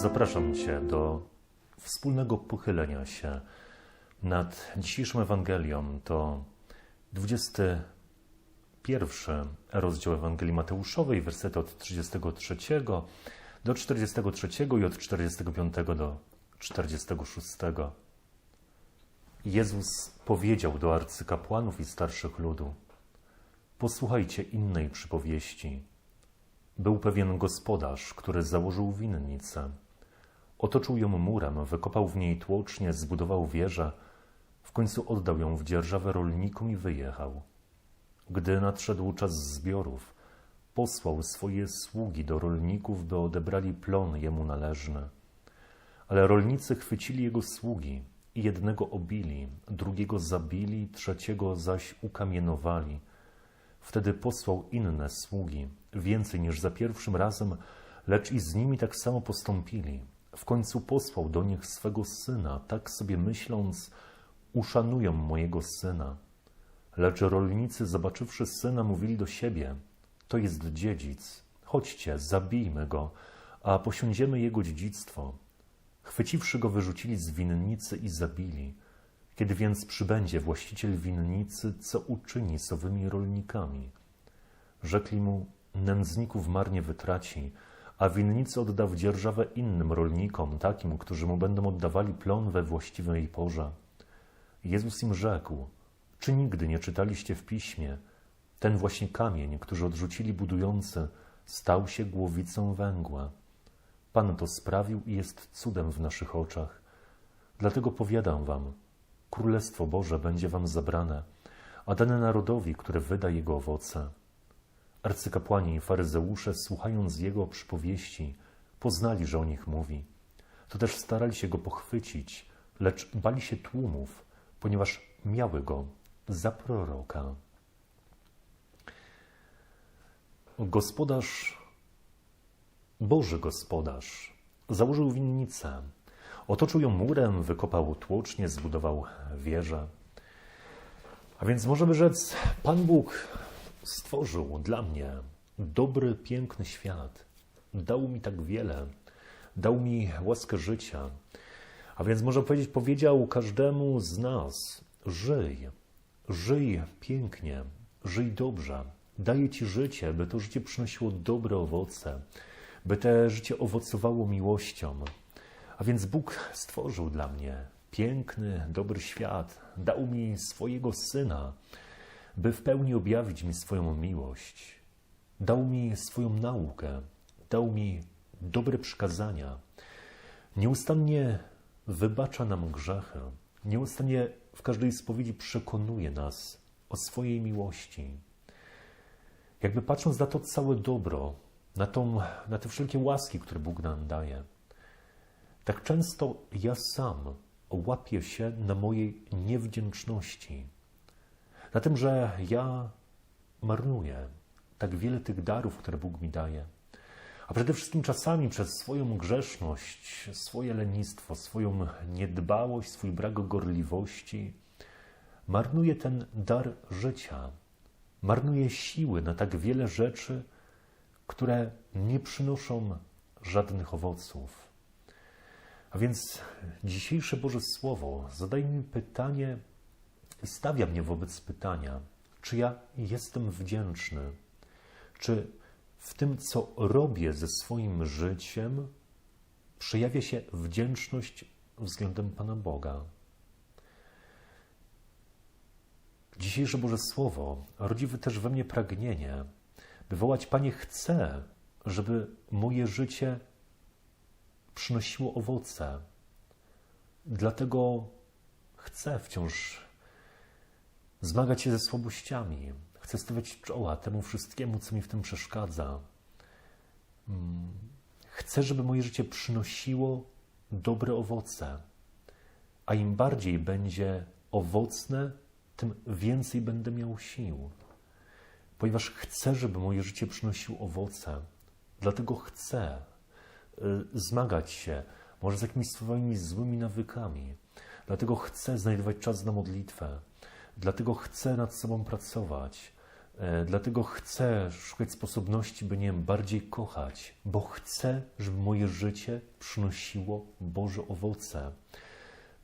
Zapraszam Cię do wspólnego pochylenia się nad dzisiejszą Ewangelią. To 21 rozdział Ewangelii Mateuszowej, wersety od 33 do 43 i od 45 do 46. Jezus powiedział do arcykapłanów i starszych ludu: Posłuchajcie innej przypowieści. Był pewien gospodarz, który założył winnicę. Otoczył ją murem, wykopał w niej tłocznie, zbudował wieżę, w końcu oddał ją w dzierżawę rolnikom i wyjechał. Gdy nadszedł czas zbiorów, posłał swoje sługi do rolników, by odebrali plon jemu należny. Ale rolnicy chwycili jego sługi i jednego obili, drugiego zabili, trzeciego zaś ukamienowali. Wtedy posłał inne sługi, więcej niż za pierwszym razem, lecz i z nimi tak samo postąpili. W końcu posłał do nich swego syna, tak sobie myśląc, uszanują mojego syna. Lecz rolnicy, zobaczywszy syna, mówili do siebie: To jest dziedzic, chodźcie, zabijmy go, a posiądziemy jego dziedzictwo. Chwyciwszy go, wyrzucili z winnicy i zabili. Kiedy więc przybędzie właściciel winnicy, co uczyni z owymi rolnikami? Rzekli mu, nędzników marnie wytraci, a winnicy odda w dzierżawę innym rolnikom, takim, którzy mu będą oddawali plon we właściwej porze. Jezus im rzekł, czy nigdy nie czytaliście w piśmie, ten właśnie kamień, który odrzucili budujący, stał się głowicą węgła. Pan to sprawił i jest cudem w naszych oczach. Dlatego powiadam wam, Królestwo Boże będzie wam zabrane, a dane narodowi, który wyda jego owoce. Arcykapłani i faryzeusze, słuchając jego przypowieści, poznali, że o nich mówi. To też starali się go pochwycić, lecz bali się tłumów, ponieważ miały go za proroka. Gospodarz, Boży gospodarz, założył winnicę, otoczył ją murem, wykopał tłocznie, zbudował wieżę. A więc możemy rzec, Pan Bóg stworzył dla mnie dobry, piękny świat. Dał mi tak wiele, dał mi łaskę życia. A więc można powiedzieć, powiedział każdemu z nas: żyj, żyj pięknie, żyj dobrze. Daję Ci życie, by to życie przynosiło dobre owoce, by to życie owocowało miłością. A więc Bóg stworzył dla mnie piękny, dobry świat, dał mi swojego syna, by w pełni objawić mi swoją miłość. Dał mi swoją naukę, dał mi dobre przykazania. Nieustannie wybacza nam grzechy, nieustannie w każdej spowiedzi przekonuje nas o swojej miłości. Jakby patrząc na to całe dobro, na, tą, na te wszelkie łaski, które Bóg nam daje, tak często ja sam łapię się na mojej niewdzięczności, na tym, że ja marnuję tak wiele tych darów, które Bóg mi daje. A przede wszystkim czasami przez swoją grzeszność, swoje lenistwo, swoją niedbałość, swój brak gorliwości, marnuję ten dar życia, marnuję siły na tak wiele rzeczy, które nie przynoszą żadnych owoców. A więc dzisiejsze Boże Słowo zadaje mi pytanie i stawia mnie wobec pytania, czy ja jestem wdzięczny, czy w tym, co robię ze swoim życiem, przejawia się wdzięczność względem Pana Boga. Dzisiejsze Boże Słowo rodzi też we mnie pragnienie, by wołać Panie, chcę, żeby moje życie przynosiło owoce. Dlatego chcę wciąż zmagać się ze słabościami. Chcę stawiać czoła temu wszystkiemu, co mi w tym przeszkadza. Mm, chcę, żeby moje życie przynosiło dobre owoce. A im bardziej będzie owocne, tym więcej będę miał sił. Ponieważ chcę, żeby moje życie przynosiło owoce. Dlatego chcę y, zmagać się może z jakimiś swoimi złymi nawykami. Dlatego chcę znajdować czas na modlitwę. Dlatego chcę nad sobą pracować. E, Dlatego chcę szukać sposobności, by nie wiem, bardziej kochać, bo chcę, żeby moje życie przynosiło Boże owoce.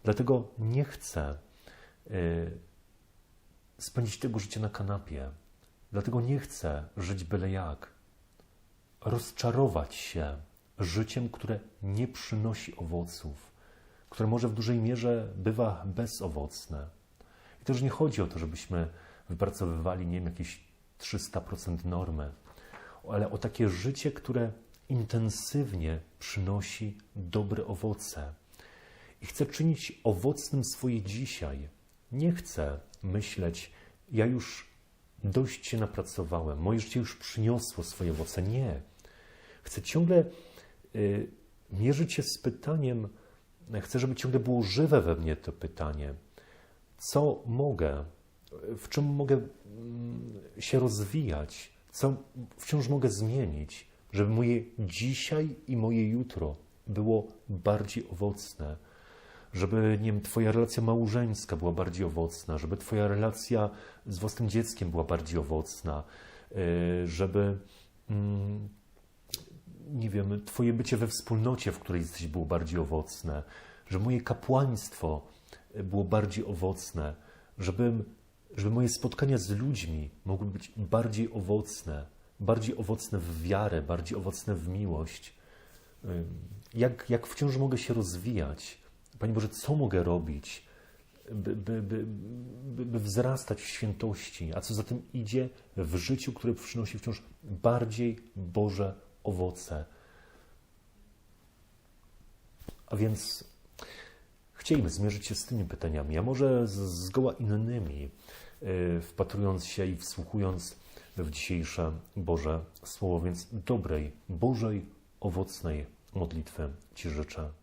Dlatego nie chcę y, spędzić tego życia na kanapie. Dlatego nie chcę żyć byle jak. Rozczarować się życiem, które nie przynosi owoców, które może w dużej mierze bywa bezowocne. I też nie chodzi o to, żebyśmy wypracowywali, nie wiem, jakieś 300% normy, ale o takie życie, które intensywnie przynosi dobre owoce. I chcę czynić owocnym swoje dzisiaj. Nie chcę myśleć, ja już dość się napracowałem, moje życie już przyniosło swoje owoce. Nie. Chcę ciągle y, mierzyć się z pytaniem, chcę, żeby ciągle było żywe we mnie to pytanie, co mogę, w czym mogę mm, się rozwijać, co wciąż mogę zmienić, żeby moje dzisiaj i moje jutro było bardziej owocne, żeby nie wiem, Twoja relacja małżeńska była bardziej owocna, żeby Twoja relacja z własnym dzieckiem była bardziej owocna, y, żeby mm, nie wiem, Twoje bycie we wspólnocie, w której jesteś, było bardziej owocne, żeby moje kapłaństwo było bardziej owocne, żebym, żeby moje spotkania z ludźmi mogły być bardziej owocne, bardziej owocne w wiarę, bardziej owocne w miłość. Jak, jak wciąż mogę się rozwijać? Panie Boże, co mogę robić, by, by, by, by wzrastać w świętości, a co za tym idzie w życiu, które przynosi wciąż bardziej Boże owoce. A więc chcielibyśmy zmierzyć się z tymi pytaniami, a może zgoła innymi, yy, wpatrując się i wsłuchując w dzisiejsze Boże Słowo. Więc dobrej, Bożej, owocnej modlitwy Ci życzę.